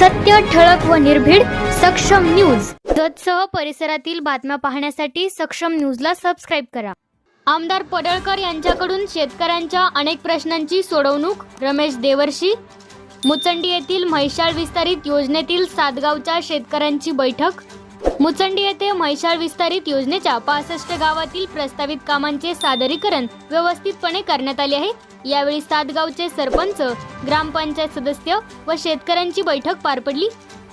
सत्य ठळक व निर्भीड सक्षम न्यूज. जतसह परिसरातील बातम्या पाहण्यासाठी सक्षम न्यूजला सबस्क्राईब करा. आमदार पडळकर यांच्याकडून शेतकऱ्यांच्या अनेक प्रश्नांची सोडवणूक रमेश देवर्षी मुचंडी येथील म्हैसाळ विस्तारित योजनेतील सातगावच्या शेतकऱ्यांची बैठक मुचंडी येथे म्हैसाळ विस्तारित योजनेच्या पासष्ट गावातील प्रस्तावित कामांचे सादरीकरण व्यवस्थितपणे करण्यात आले आहे. यावेळी सातगावचे सरपंच ग्रामपंचायत सदस्य व शेतकऱ्यांची बैठक पार पडली.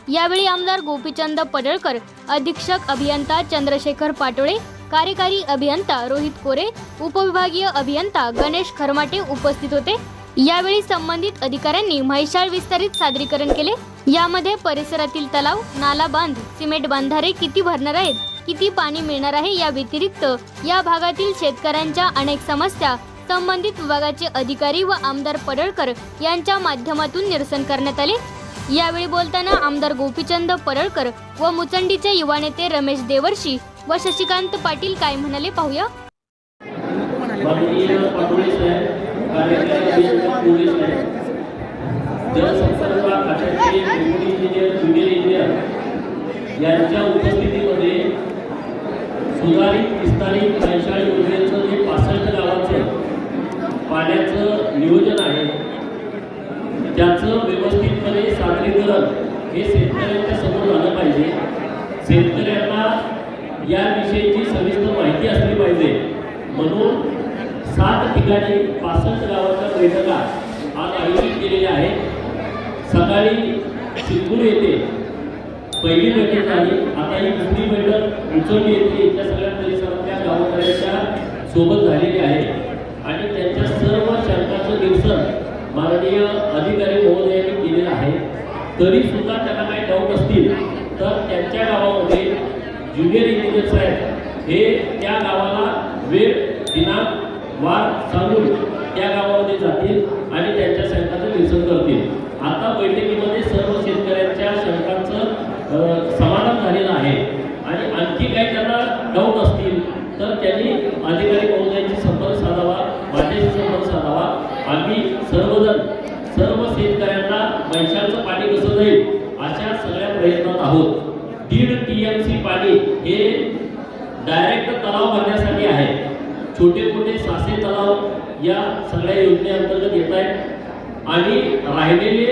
यावेळी आमदार गोपीचंद पडळकर अधीक्षक अभियंता चंद्रशेखर पाटोळे कार्यकारी अभियंता रोहित कोरे उपविभागीय अभियंता गणेश खरमाटे उपस्थित होते. यावेळी संबंधित अधिकाऱ्यांनी म्हैसाळ विस्तारित सादरीकरण केले. यामध्ये परिसरातील तलाव नाला बांध सिमेंट बांधारे किती भरणार आहेत किती पाणी मिळणार आहे या व्यतिरिक्त या भागातील शेतकऱ्यांच्या अनेक समस्या संबंधित विभागाचे अधिकारी व आमदार पडळकर यांच्या माध्यमातून निरसन करण्यात आले. यावेळी बोलताना आमदार गोपीचंद पडळकर व मुचंडीचे युवा नेते रमेश देवर्षी व शशिकांत पाटील काय म्हणाले पाहूया. यांच्या उपस्थितीमध्ये सुधारित विस्तारित वैशाळी योजनेचं जे पासष्ट गावाचं पाण्याचं नियोजन आहे त्याचं व्यवस्थितपणे सादरीकरण हे शेतकऱ्यांच्या समोर झालं पाहिजे शेतकऱ्यांना याविषयीची सविस्तर माहिती असली पाहिजे. म्हणून सात ठिकाणी पासष्ट गावाच्या बैठका आज आयोजित केलेल्या आहेत. सकाळी सिंगूर येथे पहिली बैठक झाली. आता ही दुसरी बैठक उचलली येते. इथल्या सगळ्या परिसरातल्या गावकऱ्यांच्या सोबत झालेली आहे. आणि त्यांच्या सर्व शंकाचं निरसन माननीय अधिकारी महोदयांनी केलेलं आहे. तरी सुद्धा त्यांना काही डाऊट असतील तर त्यांच्या गावामध्ये ज्युनियर इंजिनियर साहेब हे त्या गावाला वेळ दिनांक वार सांगून त्या गावामध्ये जातील आणि त्यांच्या शंकाचं निरसन करतील. आता बैठकीमध्ये सर्व शेतकऱ्यांच्या शंकांचं समाधान झालेलं आहे. आणि आणखी काही त्यांना डाऊट असतील तर त्यांनी अधिकारी महोदयांशी संपर्क साधावा माझ्याशी संपर्क साधावा. आम्ही सर्वजण सर्व शेतकऱ्यांना पैशाचं पाणी कसं जाईल अशा सगळ्या प्रयत्नात आहोत. दीड टी एम सी पाणी हे डायरेक्ट तलाव भरण्यासाठी आहे. छोटे मोठे सासे तलाव या सगळ्या योजनेअंतर्गत येत आहेत. आणि राहिलेले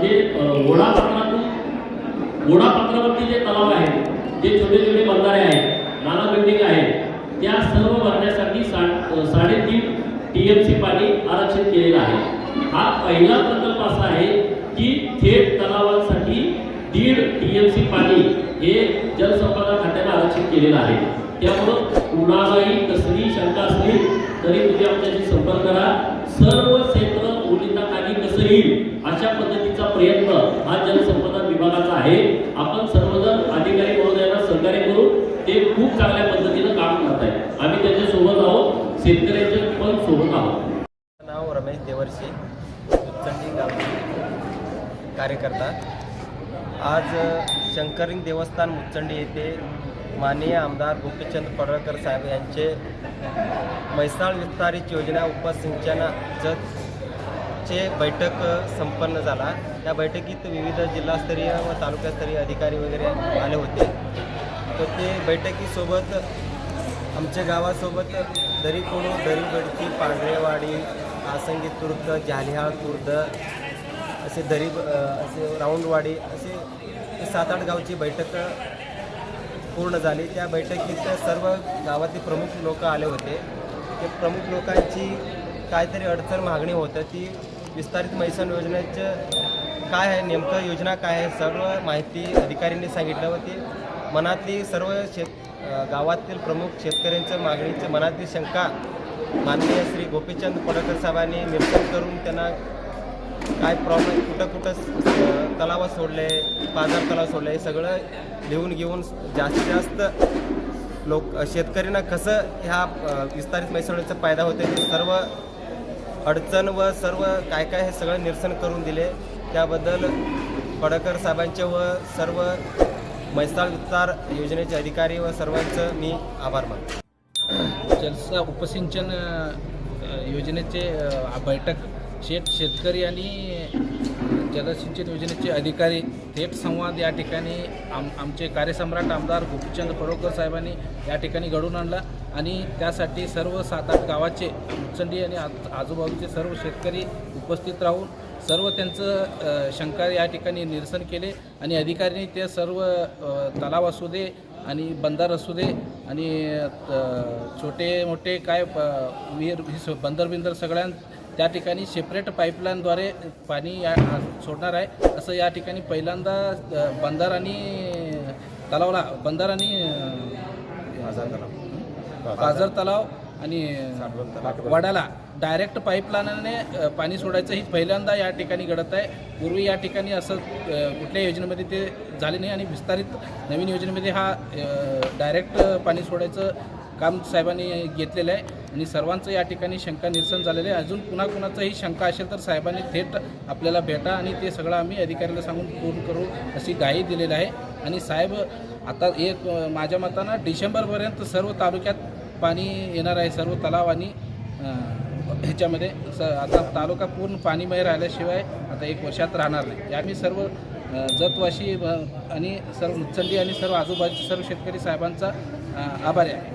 जे अ, ओढापात्रातून ओढापात्रावरती जे तलाव आहेत जे छोटे छोटे बंधारे आहेत नाना बिल्डिंग आहेत त्या सर्व भरण्यासाठी सा साडेतीन टी एम सी पाणी आरक्षित केलेलं आहे. हा पहिला प्रकल्प असा आहे की थेट तलावांसाठी दीड टी एम सी पाणी हे जलसंपदा खात्याने आरक्षित केलेलं आहे. त्यामुळं कुणालाही कसली शंका असली तरी तुम्ही आमच्याशी संपर्क करा. सर्व क्षेत्र ओलिताखाली कसं येईल अशा पद्धतीचा प्रयत्न हा जलसंपदा विभागाचा आहे. आपण सर्वजण अधिकारी महोदयांना सहकार्य करून ते खूप चांगल्या पद्धतीनं काम करत आहेत आम्ही त्याच्यासोबत आहोत. शेतकऱ्यांच्या पण सोबत आहोत. नाव रमेश देवर्षी उच्चंडी गाव कार्यकर्ता. आज शंकरिंग देवस्थान मुच्चंडी येथे माननीय आमदार गोपीचंद पडळकर साहेब यांचे म्हैसाळ विस्तारित योजना उपसिंचनाचे चे बैठक संपन्न झाला. त्या बैठकीत विविध जिल्हास्तरीय व तालुकास्तरीय अधिकारी वगैरे आले होते. तर ते बैठकीसोबत आमच्या गावासोबत दरीकोणू दरीगडची पांढरेवाडी आसंगी तुर्द जालिहाळ तुर्द असे दरी असे राऊंडवाडी असे सात आठ गावची बैठक पूर्ण झाली. त्या बैठकीत सर्व गावातील प्रमुख लोक आले होते. ते प्रमुख लोकांची काहीतरी अडचण मागणी होतं. ती विस्तारित मैसन योजनेचं काय आहे नेमकं योजना काय आहे सर्व माहिती अधिकाऱ्यांनी सांगितलं व ती मनातली सर्व शेत गावातील प्रमुख शेतकऱ्यांच्या मागणीचं मनातली शंका माननीय श्री गोपीचंद पडकर साहेबांनी निरसन करून त्यांना काय प्रॉब्लेम कुठं कुठं तलाव सोडले पाझर तलाव सोडले हे सगळं लिहून घेऊन जास्तीत जास्त लोक शेतकऱ्यांना कसं ह्या विस्तारित मैसळीचा फायदा होते ते सर्व अडचण व सर्व काय काय हे सगळं निरसन करून दिले. त्याबद्दल पडकर साहेबांचे व सर्व मैसाळ विस्तार योजनेचे अधिकारी व सर्वांचं मी आभार मानतो. जलसा उपसिंचन योजनेचे बैठक शेत शेतकरी आणि जलसिंचन योजनेचे अधिकारी थेट संवाद या ठिकाणी आम आमचे कार्यसम्राट आमदार गोपीचंद पडोळकर साहेबांनी या ठिकाणी घडवून आणला आणि त्यासाठी सर्व सात आठ गावाचे उचंडी आणि आज आजूबाजूचे सर्व शेतकरी उपस्थित राहून सर्व त्यांचं शंका या ठिकाणी निरसन केले आणि अधिकाऱ्यांनी ते सर्व तलाव असू दे आणि बंदर असू दे आणि छोटे मोठे काय प- विहीर बंदर बिंदर सगळ्यां त्या ठिकाणी सेपरेट पाईपलाईनद्वारे पाणी या सोडणार आहे. असं या ठिकाणी पहिल्यांदा बंदर आणि तलावला बंदर आणि अ, पाझर तलाव. आणि वडाला. डायरेक्ट पाईपलाईनने पाणी सोडायचं ही पहिल्यांदा या ठिकाणी घडत आहे. पूर्वी या ठिकाणी असं कुठल्या योजनेमध्ये ते झाले नाही आणि विस्तारित नवीन योजनेमध्ये हा डायरेक्ट पाणी सोडायचं काम साहेबांनी घेतलेलं आहे. आणि सर्वांचं या ठिकाणी शंका निरसन झालेलं आहे. अजून पुन्हा कुणाचाही शंका असेल तर साहेबांनी थेट आपल्याला भेटा आणि ते सगळं आम्ही अधिकाऱ्याला सांगून पूर्ण करू अशी गाई दिलेली आहे. आणि साहेब आता एक माझ्या मतानं डिसेंबरपर्यंत सर्व तालुक्यात पाणी येणार आहे सर्व तलाव आणि ह्याच्यामध्ये. स आता तालुका पूर्ण पाणीमय राहिल्याशिवाय आता एक वर्षात राहणार नाही. आम्ही सर्व जतवाशी आणि सर्व मुचंडी आणि सर्व आजूबाजूचे सर्व शेतकरी साहेबांचा आभारी आहे.